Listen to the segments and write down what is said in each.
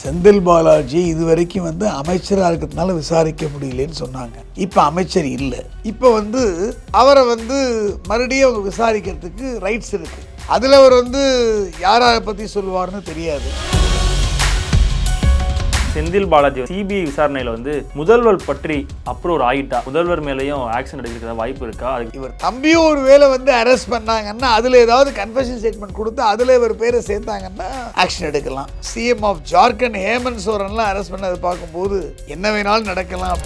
செந்தில் பாலாஜி இது வரைக்கும் வந்து அமைச்சராக இருக்கிறதுனால விசாரிக்க முடியலன்னு சொன்னாங்க. இப்போ அமைச்சர் இல்லை. இப்போ வந்து அவரை வந்து மறுபடியும் அவங்க விசாரிக்கிறதுக்கு ரைட்ஸ் இருக்குது அதில் அவர் வந்து யாரை பற்றி சொல்லுவார்னு தெரியாது. செந்தில் பாலாஜி சிபிஐ விசாரணையில வந்து முதல்வர் பற்றி அப்ரூவ் ஆயிட்டா முதல்வர் மேலேயும் ஆக்ஷன் எடுக்கிறதா வாய்ப்பு இருக்கா? அதுக்கு இவர் தம்பியும் ஒரு வேளை வந்து அரெஸ்ட் பண்ணாங்கன்னா அதில் ஏதாவது கன்ஃபெஷன் ஸ்டேட்மெண்ட் கொடுத்து அதில் இவர் பேரை சேர்த்தாங்கன்னா ஆக்ஷன் எடுக்கலாம். சிஎம் ஆஃப் ஜார்க்கண்ட் ஹேமந்த் சோரன்லாம் அரெஸ்ட் பண்ணதை பார்க்கும்போது என்ன வேணாலும் நடக்கலாம்.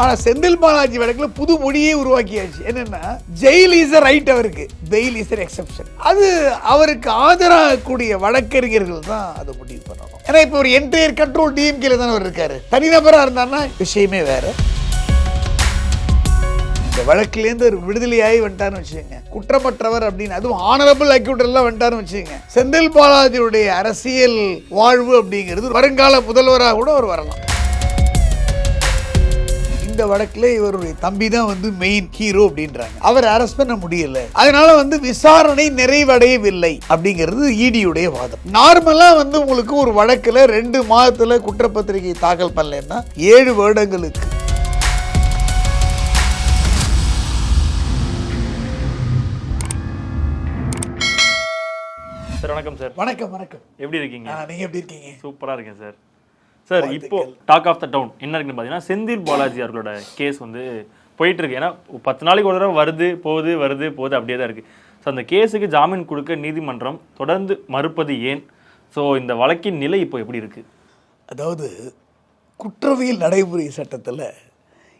ஆனால் செந்தில் பாலாஜி வழக்கில் புது மொழியே உருவாக்கியாச்சு. என்னன்னா ஜெயில் இஸ் ரைட் அவருக்கு. பெயில் இஸ் எக்ஸெப்ஷன் அது அவருக்கு ஆதரவாக வழக்கறிஞர்கள் தான் அதை முடிவு பண்ணணும். ஏன்னா இப்போ ஒரு என்டையர் கண்ட்ரோல் டிஎம்கேல தானே அவர் இருக்காரு. தனிநபராக இருந்தாருன்னா விஷயமே வேற. இந்த வழக்குலேருந்து ஒரு விடுதலையாகி வந்துட்டான்னு வச்சுக்கோங்க. குற்றமற்றவர் அப்படின்னு அதுவும் ஆனரபிள் அக்யூட்டர்லாம் வந்துட்டான்னு வச்சுக்கோங்க. செந்தில் பாலாஜியுடைய அரசியல் வாழ்வு அப்படிங்கிறது வருங்கால முதல்வராக கூட அவர் வரலாம். இந்த வழக்குல இவருடைய தம்பி தான் வந்து மெயின் ஹீரோ அப்படின்றாங்க. அவர் அரெஸ்ட் பண்ண முடியல. அதனால வந்து விசாரணை நிறைவடையவில்லை அப்படிங்கிறது ஈடியுடைய வாதம். நார்மலா வந்து உங்களுக்கு ஒரு வழக்குல ரெண்டு மாதத்துல குற்றப்பத்திரிகை தாக்கல் பண்ணலன்னா ஏழு வருடங்களுக்கு. சார் வணக்கம் சார். வணக்கம் வணக்கம். எப்படி இருக்கீங்க? நீங்க எப்படி இருக்கீங்க? சூப்பரா இருக்கேன் சார். சார் இப்போ டாக் ஆஃப் த டவுன் என்ன இருக்குன்னு பார்த்தீங்கன்னா செந்தில் பாலாஜி அவர்களோட கேஸ் வந்து போயிட்டு இருக்கு ஏன்னா பத்து நாளைக்கு ஒரு தடவை வருது போகுது வருது போகுது அப்படியே தான் இருக்கு. ஸோ அந்த கேஸுக்கு ஜாமீன் கொடுக்க நீதிமன்றம் தொடர்ந்து மறுப்பது ஏன்? ஸோ இந்த வழக்கின் நிலை இப்போ எப்படி இருக்கு? அதாவது குற்றவியல் நடைமுறை சட்டத்தில்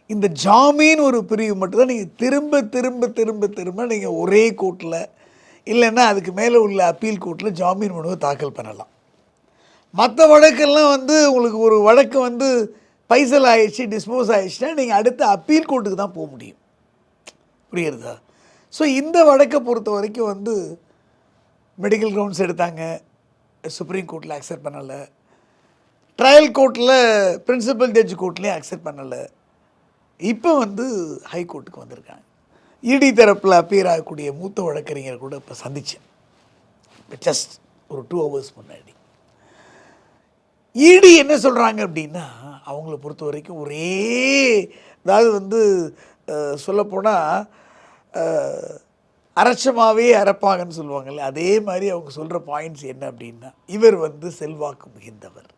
இந்த ஜாமீன் ஒரு பிரிவு மட்டும்தான் நீங்கள் திரும்ப திரும்ப திரும்ப திரும்ப நீங்கள் ஒரே கோர்ட்டில் இல்லைன்னா அதுக்கு மேலே உள்ள அப்பீல் கோர்ட்டில் ஜாமீன் மனுவை தாக்கல் பண்ணலாம். மற்ற வழக்கெல்லாம் வந்து உங்களுக்கு ஒரு வழக்கு வந்து பைசல் ஆயிடுச்சு டிஸ்போஸ் ஆயிடுச்சுன்னா நீங்கள் அடுத்த அப்பீல் கோர்ட்டுக்கு தான் போக முடியும். புரியுறதா? ஸோ இந்த வழக்கை பொறுத்த வரைக்கும் வந்து மெடிக்கல் கிரவுண்ட்ஸ் எடுத்தாங்க. சுப்ரீம் கோர்ட்டில் அக்செப்ட் பண்ணலை. ட்ரையல் கோர்ட்டில் பிரின்சிபல் ஜட்ஜ் கோர்ட்லேயும் அக்செப்ட் பண்ணலை. இப்போ வந்து ஹை கோர்ட்டுக்கு வந்திருக்காங்க. இடி தரப்பில் அப்பியர் ஆகக்கூடிய மூத்த வழக்கறிஞர் கூட இப்போ சந்தித்தேன் இப்போ ஜஸ்ட் ஒரு டூ ஹவர்ஸ் முன்னாடி. இடி என்ன சொல்கிறாங்க அப்படின்னா அவங்கள பொறுத்த வரைக்கும் ஒரே அதாவது வந்து சொல்லப்போனால் அரைச்சமாகவே அரைப்பாங்கன்னு சொல்லுவாங்கல்ல அதே மாதிரி அவங்க சொல்கிற பாயிண்ட்ஸ் என்ன அப்படின்னா இவர் வந்து செல்வாக்கு மிகுந்தவர்.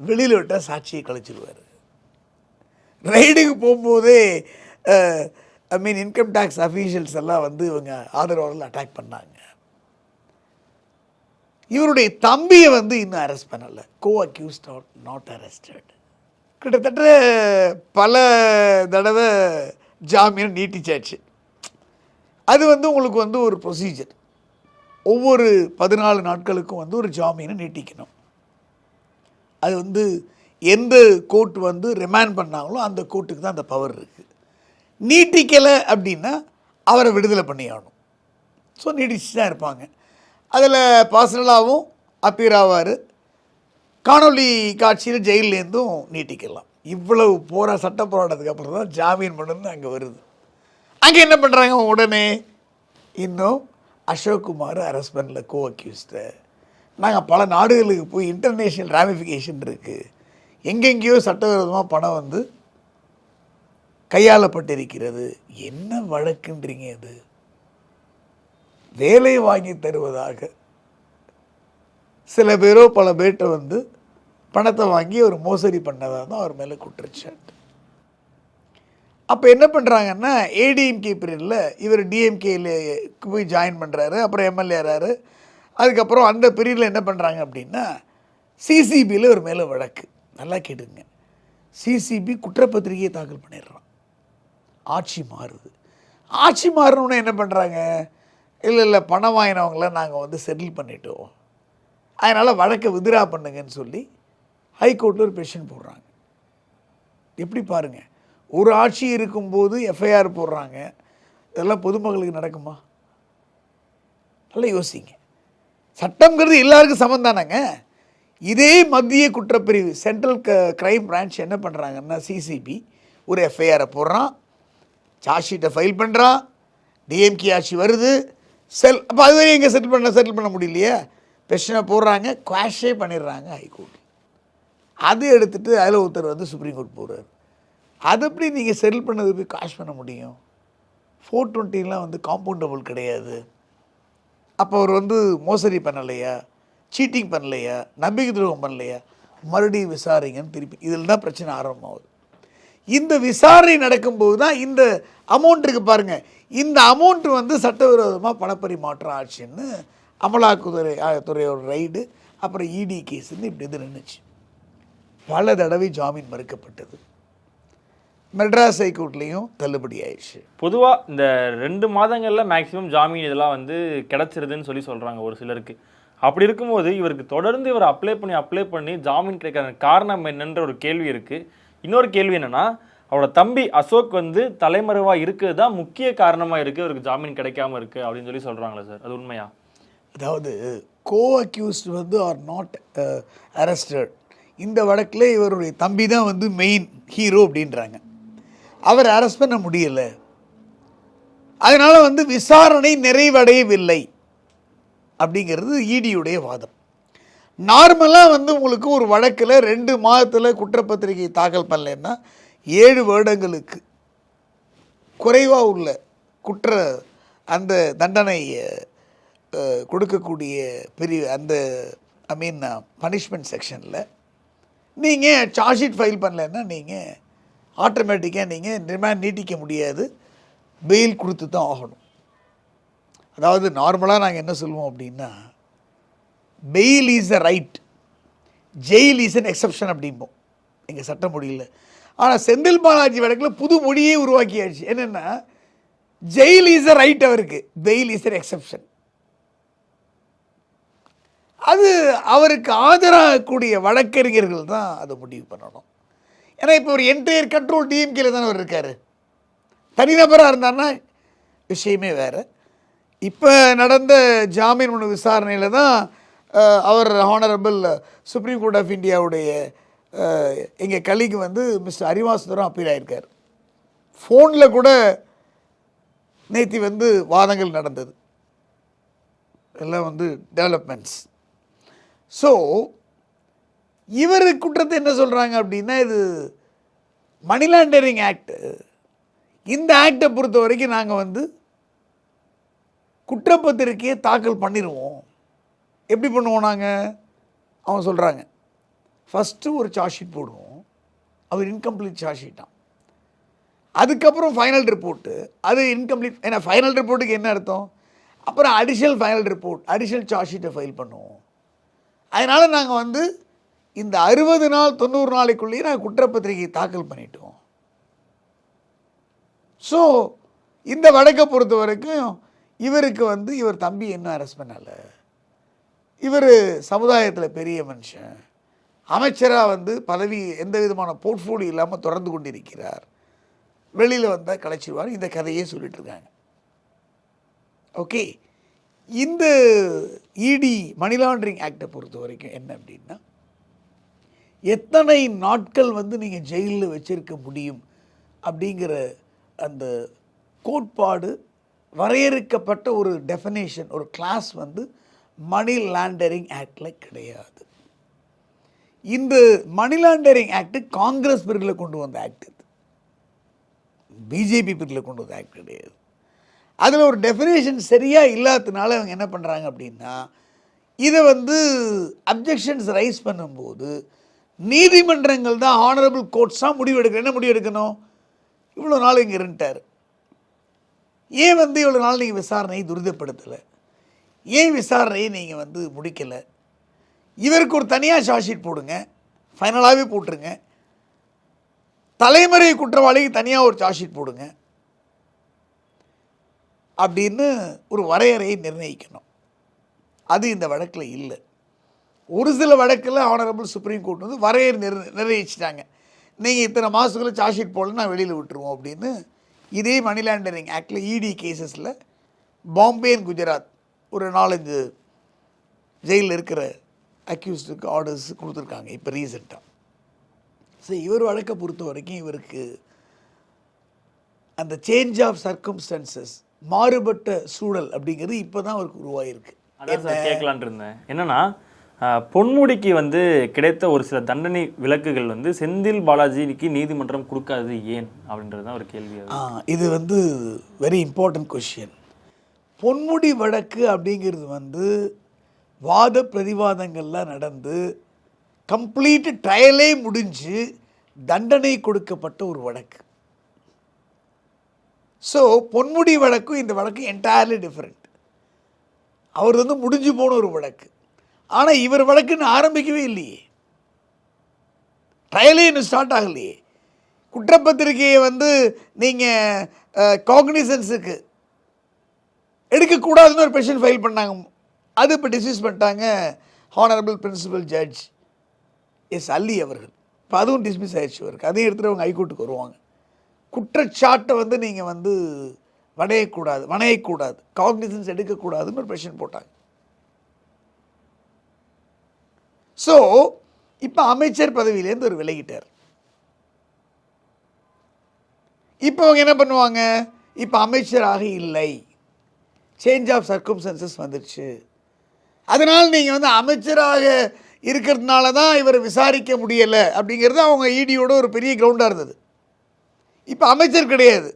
வெளியில் விட்டால் சாட்சியை கழிச்சிடுவார் ரைடுக்கு போகும்போதே I mean income tax officials எல்லாம் வந்து இவங்க ஆதரவாளர்கள் அட்டாக் பண்ணாங்க. இவருடைய தம்பியை வந்து இன்னும் அரெஸ்ட் பண்ணலை. Co accused not not arrested கிட்டத்தட்ட பல தடவை ஜாமீன் நீட்டிச்சாச்சு. அது வந்து உங்களுக்கு வந்து ஒரு ப்ரொசீஜர் ஒவ்வொரு பதினாலு நாட்களுக்கும் வந்து ஒரு ஜாமீனை நீட்டிக்கணும். அது வந்து எந்த கோர்ட் வந்து ரிமாண்ட் பண்ணாங்களோ அந்த கோர்ட்டுக்கு தான் அந்த பவர் இருக்குது நீட்டிக்கலை அப்படின்னா அவரை விடுதலை பண்ணி ஆகணும். ஸோ நீடிச்சு தான் இருப்பாங்க. அதில் பர்சனலாகவும் அப்பீர் ஆவார் காணொளி காட்சியில் ஜெயிலேருந்தும் நீட்டிக்கலாம். இவ்வளவு போரா சட்ட போராட்டத்துக்கு அப்புறம் தான் ஜாமீன் பண்ணுன்னு அங்கே வருது. அங்கே என்ன பண்ணுறாங்க உடனே? இன்னும் அசோக் குமார் அரெஸ்ட் பண்ணல கோ அக்யூஸ்டை நாங்கள் பல நாடுகளுக்கு போய் இன்டர்நேஷ்னல் ராமிஃபிகேஷன் இருக்குது எங்கெங்கேயோ சட்டவிரோதமாக பணம் வந்து கையாளப்பட்டிருக்கிறது. என்ன வழக்குன்றீங்க அது வேலை வாங்கி தருவதாக. சில பேரோ பல பேர்கிட்ட வந்து பணத்தை வாங்கி ஒரு மோசடி பண்ணதாக தான் அவர் மேலே குற்றச்சாட்டு. அப்போ என்ன பண்ணுறாங்கன்னா ஏடிஎம்கே பீரியடில் இவர் டிஎம்கேல போய் ஜாயின் பண்ணுறாரு அப்புறம் எம்எல்ஏ ஆறாரு. அதுக்கப்புறம் அந்த பீரியடில் என்ன பண்ணுறாங்க அப்படின்னா சிசிபியில் ஒரு மேலே வழக்கு. நல்லா கேட்டுங்க சிசிபி குற்றப்பத்திரிகையை தாக்கல் பண்ணிடுறான். ஆட்சி மாறுது. ஆட்சி மாறணுன்னு என்ன பண்ணுறாங்க இல்லை இல்லை பணம் வாங்கினவங்கள நாங்கள் வந்து செட்டில் பண்ணிட்டோம். அதனால் வழக்கை வித்ரா பண்ணுங்கன்னு சொல்லி ஹைகோர்ட்டில் ஒரு பெஷன் போடுறாங்க. எப்படி பாருங்கள் ஒரு ஆட்சி இருக்கும்போது எஃப்ஐஆர் போடுறாங்க. இதெல்லாம் பொதுமக்களுக்கு நடக்குமா? நல்லா யோசிங்க. சட்டம்ங்கிறது எல்லாருக்கும் சமம் தானேங்க? இதே மத்திய குற்றப்பிரிவு சென்ட்ரல் க க்ரைம் பிரான்ச் என்ன பண்ணுறாங்கன்னா சிசிபி ஒரு எஃப்ஐஆரை போடுறான். சார்ஜ் ஷீட்டை ஃபைல் பண்ணுறான் டிஎம்கே ஆட்சி வருது. செல் அப்போ அதுவரையும் எங்கே செட்டில் பண்ண செட்டில் பண்ண முடியலையே? பெஷனை போடுறாங்க குவாஷே பண்ணிடுறாங்க ஹைகோர்ட் அது எடுத்துகிட்டு அதில் ஒருத்தர் வந்து சுப்ரீம் கோர்ட் போகிறார் அது எப்படி நீங்கள் செட்டில் பண்ணது போய் காஷ் பண்ண முடியும்? ஃபோர் டுவெண்ட்டிலாம் வந்து காம்பவுண்டபுள் கிடையாது. அப்போ அவர் வந்து மோசடி பண்ணலையா? சீட்டிங் பண்ணலையா? நம்பிக்கை துரோகம் பண்ணலையா? மறுபடியும் விசாரிங்கன்னு திருப்பி இதில் தான் பிரச்சனை ஆரம்பமாகுது. இந்த விசாரணை நடக்கும்போது தான் இந்த அமௌண்ட் இருக்குது பாருங்க. இந்த அமௌண்ட் வந்து சட்டவிரோதமாக பணப்பரிமாற்றம் ஆச்சுன்னு அமலாக்கத்துறை துறையோட ரைடு அப்புறம் இடி கேஸ்ன்னு இப்படி இது நின்றுச்சு பல தடவை ஜாமீன் மறுக்கப்பட்டது. மெட்ராஸ் ஹைகோர்ட்லேயும் தள்ளுபடி ஆயிடுச்சு. பொதுவாக இந்த ரெண்டு மாதங்களில் மேக்ஸிமம் ஜாமீன் இதெல்லாம் வந்து கிடச்சிருதுன்னு சொல்லி சொல்கிறாங்க ஒரு சிலருக்கு. அப்படி இருக்கும்போது இவருக்கு தொடர்ந்து இவர் அப்ளை பண்ணி அப்ளை பண்ணி ஜாமீன் கிடைக்காத காரணம் என்னன்ற ஒரு கேள்வி இருக்குது இன்னொரு கேள்வி என்னன்னா அவரோட தம்பி அசோக் வந்து தலைமறைவா இருக்கிறது தான் முக்கிய காரணமா இருக்கு அவருக்கு ஜாமீன் கிடைக்காம இருக்கு அப்படின்னு சொல்லி சொல்றாங்களே சார். அது உண்மையா? அதாவது கோ அக்யூஸ்ட் வந்து ஆர் நாட் அரெஸ்டட் இந்த வழக்கில் இவருடைய தம்பி தான் வந்து மெயின் ஹீரோ அப்படின்றாங்க. அவர் அரெஸ்ட் பண்ண முடியலை. அதனால் வந்து விசாரணை நிறைவடையவில்லை. அப்படிங்கிறது ஈடியுடைய வாதம். நார்மலாக வந்து உங்களுக்கு ஒரு வழக்கில் ரெண்டு மாதத்தில் குற்றப்பத்திரிகை தாக்கல் பண்ணலைன்னா ஏழு வருடங்களுக்கு குறைவாக உள்ள குற்ற அந்த தண்டனை கொடுக்கக்கூடிய பெரிய அந்த ஐ மீன் பனிஷ்மெண்ட் செக்ஷனில் நீங்கள் சார்ஜ் ஷீட் ஃபைல் பண்ணலைன்னா நீங்கள் ஆட்டோமேட்டிக்காக நீங்கள் ரிமாண்ட் நீட்டிக்க முடியாது பெயில் கொடுத்து தான் ஆகணும். அதாவது நார்மலாக நாங்கள் என்ன சொல்லுவோம் அப்படின்னா bail is a right jail is an exception அப்படிம்போம். எங்கள் சட்ட மொழியில் ஆனால் செந்தில் பாலாஜி வழக்கில் புது மொழியே உருவாக்கியாச்சு. என்னென்னா ஜெயில் இஸ் அ ரைட் அவருக்கு. பெயில் இஸ் அன் எக்ஸப்ஷன் அது அவருக்கு ஆதரவாகக்கூடிய வழக்கறிஞர்கள் தான் அதை முடிவு பண்ணணும். ஏன்னா இப்போ ஒரு என்டையர் கண்ட்ரோல் டிஎம்கேல தானே அவர் இருக்கார். தனிநபராக இருந்தார்னா விஷயமே வேறு. இப்போ நடந்த ஜாமீன் ஒன்று விசாரணையில் தான் அவர் ஹானரபிள் சுப்ரீம் கோர்ட் ஆஃப் இந்தியாவுடைய எங்கள் கலிக்கு வந்து மிஸ்டர் அரிவாசுந்தரம் அப்பீல் ஆகியிருக்கார் ஃபோனில் கூட நேத்தி வந்து வாதங்கள் நடந்தது. எல்லாம் வந்து டெவலப்மெண்ட்ஸ் ஸோ இவர் குற்றத்தை என்ன சொல்கிறாங்க அப்படின்னா இது மணி லாண்டரிங் ஆக்ட் இந்த ஆக்டை பொறுத்த வரைக்கும் நாங்கள் வந்து குற்றப்பத்திரிக்கையை தாக்கல் பண்ணிடுவோம் எப்படி பண்ணுவோம் நாங்கள் அவங்க சொல்கிறாங்க ஃபஸ்ட்டு ஒரு சார்ஜ் ஷீட் போடுவோம். அவர் இன்கம்ப்ளீட் சார்ஜ் ஷீட்டான் அதுக்கப்புறம் ஃபைனல் ரிப்போர்ட்டு அது இன்கம்ப்ளீட் ஏன்னா ஃபைனல் ரிப்போர்ட்டுக்கு என்ன அர்த்தம்? அப்புறம் additional final report additional charge ஷீட்டை ஃபைல் பண்ணுவோம். அதனால் நாங்கள் வந்து இந்த அறுபது நாள் தொண்ணூறு நாளைக்குள்ளேயே நாங்கள் குற்றப்பத்திரிகை தாக்கல் பண்ணிட்டோம். ஸோ இந்த வழக்கை பொறுத்த வரைக்கும் இவருக்கு வந்து இவர் தம்பி இன்னும் அரெஸ்ட் பண்ணலை? இவர் சமுதாயத்தில் பெரிய மனுஷன். அமைச்சராக வந்து பதவி எந்த விதமான போர்ட்ஃபோலியோ இல்லாமல் தொடர்ந்து கொண்டிருக்கிறார். வெளியில் வந்தால் கலைச்சிருவார். இந்த கதையே சொல்லிட்டு இருக்காங்க. ஓகே. இந்த இடி மணி லாண்ட்ரிங் ஆக்டை பொறுத்த வரைக்கும் என்ன அப்படின்னா எத்தனை நாட்கள் வந்து நீங்கள் ஜெயிலில் வச்சிருக்க முடியும் அப்படிங்கிற அந்த கோட்பாடு வரையறுக்கப்பட்ட ஒரு டெஃபனேஷன் ஒரு கிளாஸ் வந்து மணி லாண்டரிங் ஆக்டில் கிடையாது. இந்த மணி லாண்டரிங் ஆக்டு காங்கிரஸ் பிரிவில் கொண்டு வந்த ஆக்ட் இது. பிஜேபி பிரிவில் கொண்டு வந்த ஆக்ட் கிடையாது. அதில் ஒரு டெஃபினேஷன் சரியாக இல்லாததுனால அவங்க என்ன பண்ணுறாங்க அப்படின்னா இதை வந்து அப்ஜெக்ஷன்ஸ் ரைஸ் பண்ணும்போது நீதிமன்றங்கள் தான் ஹானரபிள் கோர்ட்ஸாக முடிவு எடுக்கணும் என்ன முடிவு எடுக்கணும்? இவ்வளோ நாள் இங்கே இருந்துட்டார். ஏன் வந்து இவ்வளோ நாள் நீங்கள் விசாரணையை துரிதப்படுத்தலை? ஏன் விசாரணையை நீங்கள் வந்து முடிக்கலை? இவருக்கு ஒரு தனியாக சார்ஜ் ஷீட் போடுங்க. ஃபைனலாகவே போட்டுருங்க. தலைமுறை குற்றவாளிக்கு தனியாக ஒரு சார்ஜ் ஷீட் போடுங்க. அப்படின்னு ஒரு வரையறையை நிர்ணயிக்கணும். அது இந்த வழக்கில் இல்லை. ஒரு சில வழக்கில் ஆனரபிள் சுப்ரீம் கோர்ட் வந்து வரையறை நிர் நிர்ணயிச்சிட்டாங்க. நீங்கள் இத்தனை மாதத்துக்குள்ள சார்ஜ் ஷீட் போடல நான் வெளியில் விட்டுருவோம் அப்படின்னு இதே மணி லாண்டரிங் ஆக்டில் இடி கேசஸில் பாம்பே அண்ட் குஜராத் ஒரு நாலஞ்சு ஜெயிலில் இருக்கிற அக்யூஸ்டுக்கு ஆர்டர்ஸ் கொடுத்துருக்காங்க. இப்போ ரீசெண்டாக ஸோ இவர் வழக்கை பொறுத்த வரைக்கும் இவருக்கு அந்த சேஞ்ச் ஆஃப் சர்க்கம்ஸ்டன்சஸ் மாறுபட்ட சூழல் அப்படிங்கிறது இப்போ தான் அவருக்கு உருவாகிருக்கு சார் கேட்கலான்ட்டு இருந்தேன். என்னன்னா பொன்முடிக்கு வந்து கிடைத்த ஒரு சில தண்டனை விலக்குகள் வந்து செந்தில் பாலாஜிக்கு நீதிமன்றம் கொடுக்காதது ஏன் அப்படின்றது தான் ஒரு கேள்வி. இது வந்து வெரி இம்பார்ட்டன்ட் கொஷின் பொன்முடி வழக்கு அப்படிங்கிறது வந்து வாத பிரதிவாதங்கள்லாம் நடந்து கம்ப்ளீட் ட்ரையலே முடிஞ்சு தண்டனை கொடுக்கப்பட்ட ஒரு வழக்கு. ஸோ பொன்முடி வழக்கும் இந்த வழக்கு என்டையர்லி டிஃப்ரெண்ட் அவர் வந்து முடிஞ்சு போன ஒரு வழக்கு. ஆனால் இவர் வழக்குன்னு ஆரம்பிக்கவே இல்லையே. ட்ரையலே இன்னும் ஸ்டார்ட் ஆகலையே. குற்றப்பத்திரிகையை வந்து நீங்கள் காக்னிசன்ஸுக்கு எடுக்கக்கூடாதுன்னு ஒரு பெஷன் ஃபைல் பண்ணாங்க. அது இப்போ டிசீஸ் பண்ணிட்டாங்க. Honourable principal judge S Alli அவர்கள். இப்போ அதுவும் டிஸ்மிஸ் ஆயிடுச்சு அவருக்கு அதையும் எடுத்துகிட்டு அவங்க ஹைகோர்ட்டுக்கு வருவாங்க. குற்றச்சாட்டை வந்து நீங்கள் வந்து வணையக்கூடாது வணையக்கூடாது. காக்னிசன்ஸ் எடுக்கக்கூடாதுன்னு ஒரு பெஷன் போட்டாங்க. ஸோ இப்போ அமைச்சர் பதவியிலேருந்து ஒரு விலகிட்டார். இப்போ அவங்க என்ன பண்ணுவாங்க? இப்போ அமைச்சராக இல்லை. சேஞ்ச் ஆஃப் சர்க்கம்சன்சஸ் வந்துடுச்சு அதனால் நீங்கள் வந்து அமைச்சராக இருக்கிறதுனால தான் இவர் விசாரிக்க முடியலை அப்படிங்கிறது அவங்க ஈடியோட ஒரு பெரிய கிரவுண்டாக இருந்தது. இப்போ அமைச்சர் கிடையாது.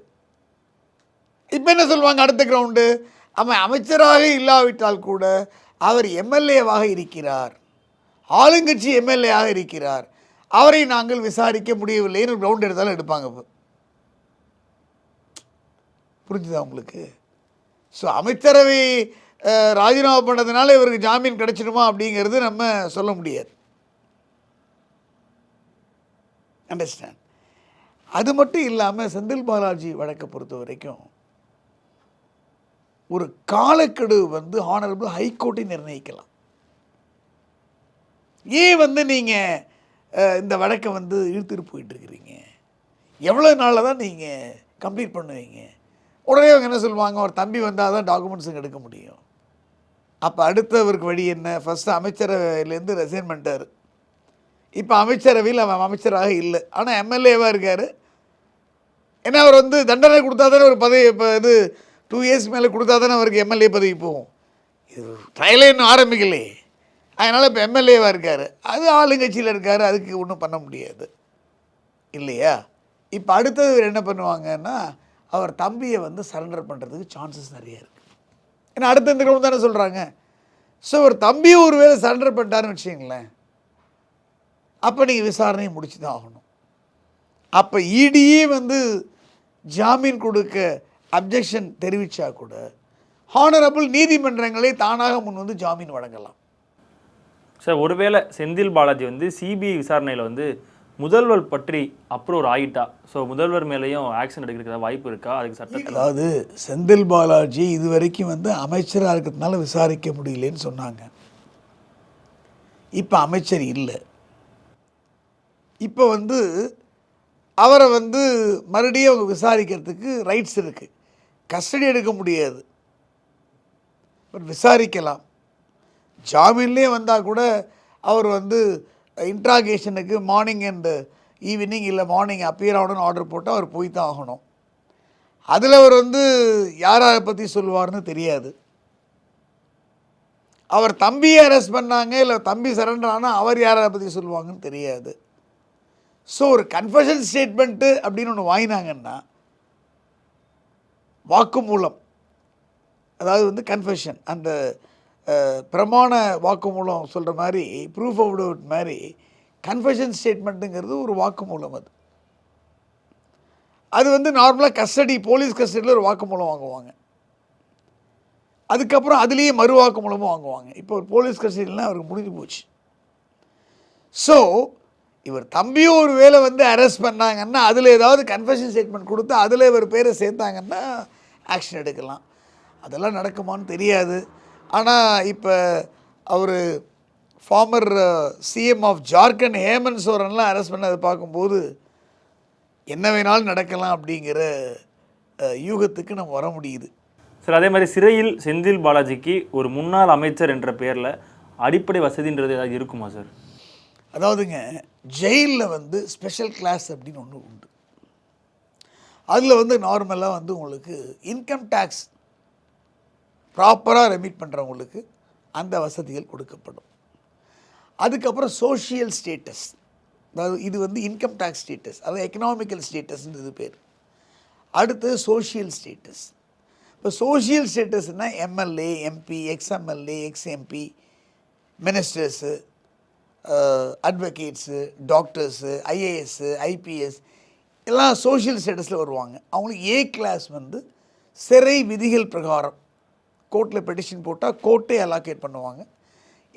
இப்போ என்ன சொல்லுவாங்க அடுத்த கிரவுண்டு? அவன் அமைச்சராக இல்லாவிட்டால் கூட அவர் எம்எல்ஏவாக இருக்கிறார். ஆளுங்கட்சி எம்எல்ஏவாக இருக்கிறார். அவரை நாங்கள் விசாரிக்க முடியவில்லைன்னு கிரவுண்ட் எடுத்தாலும் எடுப்பாங்க இப்போ. புரிஞ்சுதா உங்களுக்கு? ஸோ அமைச்சரவை ராஜினாமா பண்ணதுனால இவருக்கு ஜாமீன் கிடைச்சிடுமா அப்படிங்கிறது நம்ம சொல்ல முடியாது. அண்டர்ஸ்டாண்ட் அது மட்டும் இல்லாமல் செந்தில் பாலாஜி வழக்கை பொறுத்த வரைக்கும் ஒரு காலக்கெடு வந்து ஹானரபிள் ஹைகோர்ட்டை நிர்ணயிக்கலாம். ஏன் வந்து நீங்கள் இந்த வழக்கை வந்து இழுத்துட்டு போயிட்டுருக்கிறீங்க எவ்வளோ நாளில் தான் நீங்கள் கம்ப்ளீட் பண்ணுவீங்க? உடனே அவங்க என்ன சொல்லுவாங்க? ஒரு தம்பி வந்தால் தான் டாக்குமெண்ட்ஸுங்க எடுக்க முடியும். அப்போ அடுத்தவருக்கு வழி என்ன? ஃபஸ்ட்டு அமைச்சரவையிலேருந்து ரெசைன் பண்ணிட்டார். இப்போ அமைச்சரவையில் அவன் அமைச்சராக இல்லை. ஆனால் எம்எல்ஏவாக இருக்கார். ஏன்னா அவர் வந்து தண்டனை கொடுத்தா தானே ஒரு பதவி இப்போ இது டூ இயர்ஸ் மேலே கொடுத்தா தானே அவருக்கு எம்எல்ஏ பதவி போகும். இது ட்ரையலே இன்னும் ஆரம்பிக்கலையே. அதனால் இப்போ எம்எல்ஏவாக இருக்கார். அது ஆளுங்கட்சியில் இருக்கார். அதுக்கு ஒன்றும் பண்ண முடியாது. இல்லையா? இப்போ அடுத்தது என்ன பண்ணுவாங்கன்னா அவர் தம்பியை வந்து சரண்டர் பண்ணுறதுக்கு சான்சஸ் நிறைய இருக்குது ஏன்னா அடுத்த இந்த கிரௌண்ட் தானே சொல்கிறாங்க ஸோ ஒரு தம்பியை ஒரு வேளை சரண்டர் பண்ணிட்டாருன்னு வச்சுங்களேன் அப்போ நீங்கள் விசாரணையை முடிச்சு தான் ஆகணும். அப்போ இடியே வந்து ஜாமீன் கொடுக்க அப்ஜெக்ஷன் தெரிவித்தா கூட ஹானரபிள் நீதிமன்றங்களே தானாக முன் வந்து ஜாமீன் வழங்கலாம். சார் ஒருவேளை செந்தில் பாலாஜி வந்து சிபிஐ விசாரணையில் வந்து முதல்வர் பற்றி அப்ரூவ் ஆகிட்டா? ஸோ முதல்வர் மேலேயும் ஆக்ஷன் எடுக்கிறதுக்கு வாய்ப்பு இருக்கா? அதுக்கு சட்டத்தில் அதாவது செந்தில் பாலாஜி இது வரைக்கும் வந்து அமைச்சராக இருக்கிறதுனால விசாரிக்க முடியலன்னு சொன்னாங்க. இப்போ அமைச்சர் இல்லை. இப்போ வந்து அவரை வந்து மறுபடியும் அவங்க விசாரிக்கிறதுக்கு ரைட்ஸ் இருக்குது கஸ்டடி எடுக்க முடியாது. பட் விசாரிக்கலாம். ஜாமீன்லேயே வந்தால் கூட அவர் வந்து இன்ட்ராகேஷனுக்கு மார்னிங் அண்டு ஈவினிங் இல்லை மார்னிங் அப்பியர் ஆகணும்னு ஆர்டர் போட்டால் அவர் போய் தான் ஆகணும். அதில் அவர் வந்து யாரை பற்றி சொல்லுவார்னு தெரியாது. அவர் தம்பியை அரெஸ்ட் பண்ணாங்க இல்லை தம்பி சரண்டர் ஆனால் அவர் யாரை பற்றி சொல்லுவாங்கன்னு தெரியாது. ஸோ ஒரு கன்ஃபஷன் ஸ்டேட்மெண்ட்டு அப்படின்னு ஒன்று வாங்கினாங்கன்னா வாக்குமூலம் அதாவது வந்து கன்ஃபெஷன் அந்த பிரமாண வாக்குமூலம் சொல்கிற மாதிரி ப்ரூஃப் ஆஃப் டவுட் மாதிரி கன்ஃபெஷன் ஸ்டேட்மெண்ட்டுங்கிறது ஒரு வாக்குமூலம் அது. அது வந்து நார்மலாக கஸ்டடி போலீஸ் கஸ்டடியில் ஒரு வாக்குமூலம் வாங்குவாங்க. அதுக்கப்புறம் அதுலேயே மறு வாக்குமூலமும் வாங்குவாங்க. இப்போ ஒரு போலீஸ் கஸ்டடியிலாம் அவருக்கு முடிஞ்சு போச்சு. ஸோ இவர் தம்பியும் ஒரு வேளை வந்து அரெஸ்ட் பண்ணாங்கன்னா அதில் ஏதாவது கன்ஃபெஷன் ஸ்டேட்மெண்ட் கொடுத்து அதில் இவர் பேரை சேர்த்தாங்கன்னா ஆக்ஷன் எடுக்கலாம். அதெல்லாம் நடக்குமான்னு தெரியாது. ஆனால் இப்போ அவர் former CM of Jharkhand Hemant சோரன்லாம் arrest பண்ணதை பார்க்கும்போது என்ன வேணாலும் நடக்கலாம் அப்படிங்கிற யூகத்துக்கு நம்ம வர முடியுது. சார் அதே மாதிரி சிறையில் செந்தில் பாலாஜிக்கு ஒரு முன்னாள் அமைச்சர் என்ற பெயரில் அடிப்படை வசதின்றது ஏதாவது இருக்குமா சார்? அதாவதுங்க ஜெயிலில் வந்து ஸ்பெஷல் கிளாஸ் அப்படின்னு ஒன்று உண்டு. அதில் வந்து நார்மலாக வந்து உங்களுக்கு இன்கம் டேக்ஸ் ப்ராப்பராக ரெமிட் பண்ணுறவங்களுக்கு அந்த வசதிகள் கொடுக்கப்படும். அதுக்கப்புறம் சோஷியல் ஸ்டேட்டஸ் அதாவது இது வந்து இன்கம் டேக்ஸ் ஸ்டேட்டஸ் அதாவது எக்கனாமிக்கல் ஸ்டேட்டஸ்ன்றது பேர். அடுத்து சோஷியல் ஸ்டேட்டஸ் இப்போ social ஸ்டேட்டஸ்னால் MLA MP ex MLA ex MP ministers advocates doctors IAS IPS எல்லாம் சோஷியல் ஸ்டேட்டஸில் வருவாங்க. அவங்களுக்கு ஏ கிளாஸ் வந்து சிறை விதிகள் பிரகாரம். கோர்ட்டில் பெட்டிஷன் போட்டால் கோர்ட்டே அலாக்கேட் பண்ணுவாங்க.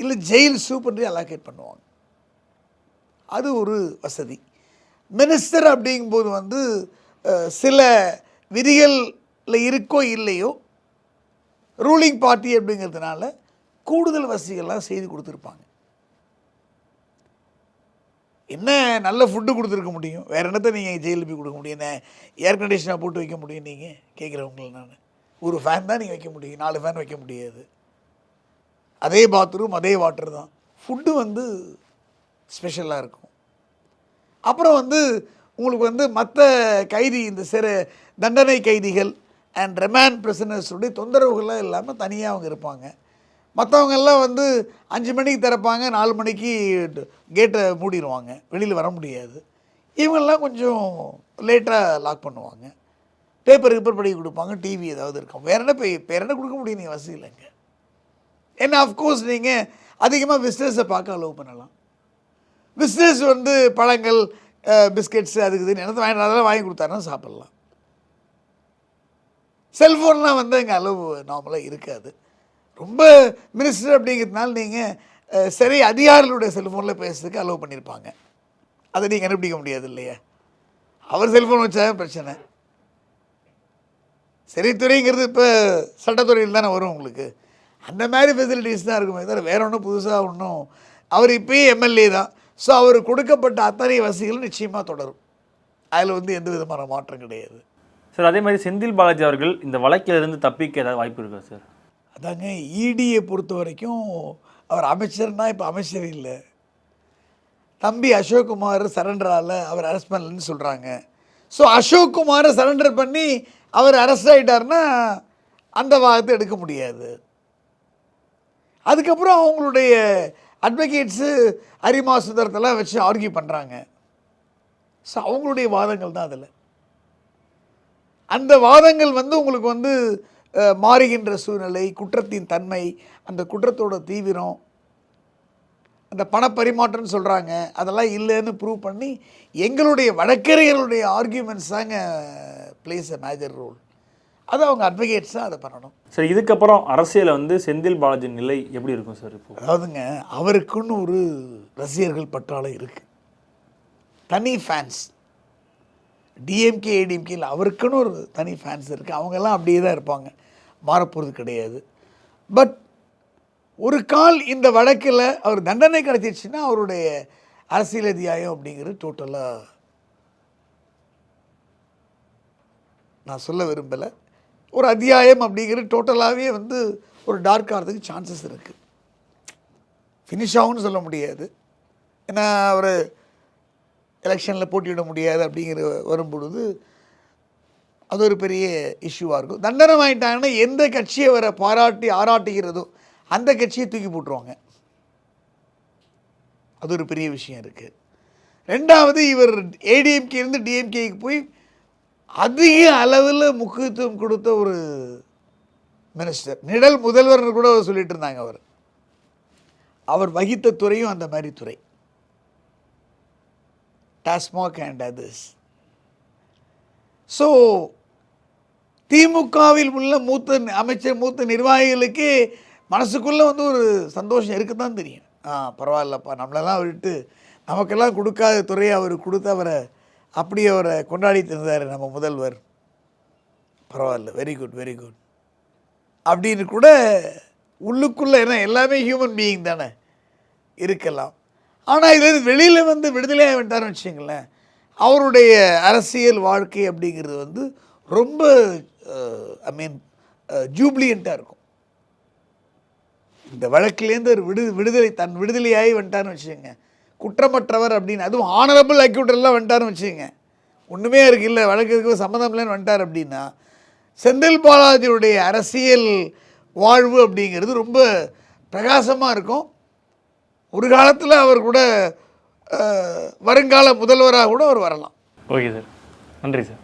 இல்லை ஜெயில் சூப்பரே அலாக்கேட் பண்ணுவாங்க. அது ஒரு வசதி. மினிஸ்டர் அப்படிங்கும்போது வந்து சில விதிகளில் இருக்கோ இல்லையோ ரூலிங் பார்ட்டி அப்படிங்கிறதுனால கூடுதல் வசதிகள்லாம் செய்து கொடுத்துருப்பாங்க. என்ன நல்ல ஃபுட்டு கொடுத்துருக்க முடியும்? வேறு என்னத்தை நீங்கள் ஜெயிலில் போய் கொடுக்க முடியும்? என்ன ஏர் கண்டிஷனாக போட்டு வைக்க முடியும் நீங்கள் கேட்குறவங்கள நான். ஒரு ஃபேன் தான் நீங்கள் வைக்க முடியும். நாலு ஃபேன் வைக்க முடியாது. அதே பாத்ரூம் அதே வாட்டர் தான். ஃபுட்டு வந்து ஸ்பெஷலாக இருக்கும். அப்புறம் வந்து உங்களுக்கு வந்து மற்ற கைதி இந்த சிறு தண்டனை கைதிகள் அண்ட் ரெமேன் பிரசனர்ஸுடைய தொந்தரவுகள்லாம் இல்லாமல் தனியாக அவங்க இருப்பாங்க. மற்றவங்கெல்லாம் வந்து அஞ்சு மணிக்கு திறப்பாங்க நாலு மணிக்கு கேட்டை மூடிடுவாங்க வெளியில் வர முடியாது. இவங்கெல்லாம் கொஞ்சம் லேட்டாக லாக் பண்ணுவாங்க. பேப்பர் பேப்பர் படிக்க கொடுப்பாங்க டிவி ஏதாவது இருக்கும். வேற என்ன போய் என்ன கொடுக்க முடியும் நீங்கள் வசதி இல்லைங்க ஏன்னா அஃப்கோர்ஸ் நீங்கள் அதிகமாக பிஸ்னஸை பார்க்க அலோவ் பண்ணலாம். பிஸ்னஸ் வந்து பழங்கள் பிஸ்கெட்ஸ் அதுக்கு இதுன்னு என்னத்தை வாங்கி அதெல்லாம் வாங்கி கொடுத்தாருன்னா சாப்பிட்லாம். செல்ஃபோன்லாம் வந்து எங்கள் அளவு நார்மலாக இருக்காது. ரொம்ப மினிஸ்டர் அப்படிங்கிறதுனால நீங்கள் சரி அதிகாரிகளுடைய செல்ஃபோனில் பேசுறதுக்கு அலோவ் பண்ணியிருப்பாங்க அதை நீங்கள் கண்டுபிடிக்க முடியாது இல்லையா? அவர் செல்ஃபோன் வச்சாலும் பிரச்சனை. சிறைத்துறைங்கிறது இப்போ சட்டத்துறையில் தானே வரும் உங்களுக்கு. அந்த மாதிரி ஃபெசிலிட்டிஸ் தான் இருக்குமே தவிர வேற ஒன்றும் புதுசாக ஒன்றும் அவர் இப்பயே எம்எல்ஏ தான். ஸோ அவர் கொடுக்கப்பட்ட அத்தனை வசதிகளும் நிச்சயமாக தொடரும். அதில் வந்து எந்த விதமான மாற்றம் கிடையாது. சார் அதே மாதிரி செந்தில் பாலாஜி அவர்கள் இந்த வழக்கிலிருந்து தப்பிக்க ஏதாவது வாய்ப்பு இருக்கா சார்? அதாங்க இடியை பொறுத்த வரைக்கும் அவர் அமைச்சர்னா இப்போ அமைச்சர் இல்லை. தம்பி அசோக்குமார் சரண்டரால் அவர் அரெஸ்ட் பண்ணலன்னு சொல்கிறாங்க ஸோ அசோக்குமாரை சரண்டர் பண்ணி அவர் அரெஸ்ட் ஆகிட்டாருன்னா அந்த வாதத்தை எடுக்க முடியாது. அதுக்கப்புறம் அவங்களுடைய அட்வொகேட்ஸு அரிமா சுந்தரத்தெல்லாம் வச்சு ஆர்கியூ பண்ணுறாங்க ஸோ அவங்களுடைய வாதங்கள் தான் அதில். அந்த வாதங்கள் வந்து உங்களுக்கு வந்து மாறுகின்ற சூழ்நிலை குற்றத்தின் தன்மை அந்த குற்றத்தோட தீவிரம் அந்த பணப்பரிமாற்றம்னு சொல்கிறாங்க அதெல்லாம் இல்லைன்னு ப்ரூவ் பண்ணி எங்களுடைய வழக்கறிஞர்களுடைய ஆர்கியூமெண்ட்ஸ் தாங்க பிளேஸ் அ மேஜர் ரோல் அது அவங்க அட்வொகேட்ஸ் தான் அதை பண்ணணும். சார் இதுக்கப்புறம் அரசியலில் வந்து செந்தில் பாலாஜி நிலை எப்படி இருக்கும் சார் இப்போ? அதாவதுங்க அவருக்குன்னு ஒரு ரசிகர்கள் பட்டாளம் இருக்குது தனி ஃபேன்ஸ் டிஎம்கே ஏடிஎம்கேல அவருக்குன்னு ஒரு தனி ஃபேன்ஸ் இருக்குது அவங்கெல்லாம் அப்படியே தான் இருப்பாங்க. மாறப்போகிறது கிடையாது. பட் ஒரு கால் இந்த வழக்கில் அவர் தண்டனை கிடைச்சிருச்சுன்னா அவருடைய அரசியல் அத்தியாயம் அப்படிங்கிறது டோட்டலாக நான் சொல்ல விரும்பலை. ஒரு அத்தியாயம் அப்படிங்கிறது டோட்டலாகவே வந்து ஒரு டார்க் ஆகிறதுக்கு சான்சஸ் இருக்குது ஃபினிஷ் ஆகும்னு சொல்ல முடியாது. ஏன்னா அவர் எலெக்ஷனில் போட்டியிட முடியாது அப்படிங்கிற வரும்பொழுது அது ஒரு பெரிய இஷ்யூவாக இருக்கும். தண்டனை வாங்கிட்டாங்கன்னா எந்த கட்சியை வர பாராட்டி ஆராட்டுகிறதோ அந்த கட்சியை தூக்கி போட்டுருவாங்க. அது ஒரு பெரிய விஷயம் இருக்குது ரெண்டாவது இவர் ஏடிஎம்கேலேருந்து டிஎம்கேக்கு போய் அதிக அளவில் முக்கியத்துவம் கொடுத்த ஒரு மினிஸ்டர் நிழல் முதல்வர்னு கூட சொல்லிட்டு இருந்தாங்க அவர். அவர் வகித்த துறையும் அந்த மாதிரி துறை. டாஸ்மாக் அண்ட் அதர்ஸ் ஸோ திமுகவில் உள்ள மூத்த அமைச்சர் மூத்த நிர்வாகிகளுக்கு மனசுக்குள்ளே வந்து ஒரு சந்தோஷம் இருக்குதான் தெரியும். ஆ பரவாயில்லப்பா. நம்மளெல்லாம் விட்டு நமக்கெல்லாம் கொடுக்காத துறையை அவர் கொடுத்து அவரை அப்படி அவரை கொண்டாடிட்டு இருந்தார் நம்ம முதல்வர். பரவாயில்ல வெரி குட் வெரி குட் அப்படின்னு கூட உள்ளுக்குள்ளே என்ன எல்லாமே ஹியூமன் பீயிங் தானே இருக்கலாம். ஆனால் இது வெளியில் வந்து விடுதலையாக விட்டார்னு வச்சுங்களேன் அவருடைய அரசியல் வாழ்க்கை அப்படிங்கிறது வந்து ரொம்ப ஐ மீன் ஜூப்ளியண்ட்டாக இருக்கும். இந்த வழக்கிலேருந்து ஒரு விடு விடுதலை தன் விடுதலையாகி வந்துட்டார்னு வச்சுக்கோங்க. குற்றமற்றவர் அப்படின்னு அதுவும் ஆனரபிள் அக்யூட்டெல்லாம் வந்துட்டார்னு வச்சுக்கோங்க. ஒன்றுமே இருக்கு இல்லை வழக்குக்கு சம்மந்தம் இல்லைன்னு வந்துட்டார் அப்படின்னா செந்தில் பாலாஜியுடைய அரசியல் வாழ்வு அப்படிங்கிறது ரொம்ப பிரகாசமாக இருக்கும். ஒரு காலத்தில் அவர் கூட வருங்கால முதல்வராக கூட அவர் வரலாம். Okay sir. நன்றி சார்.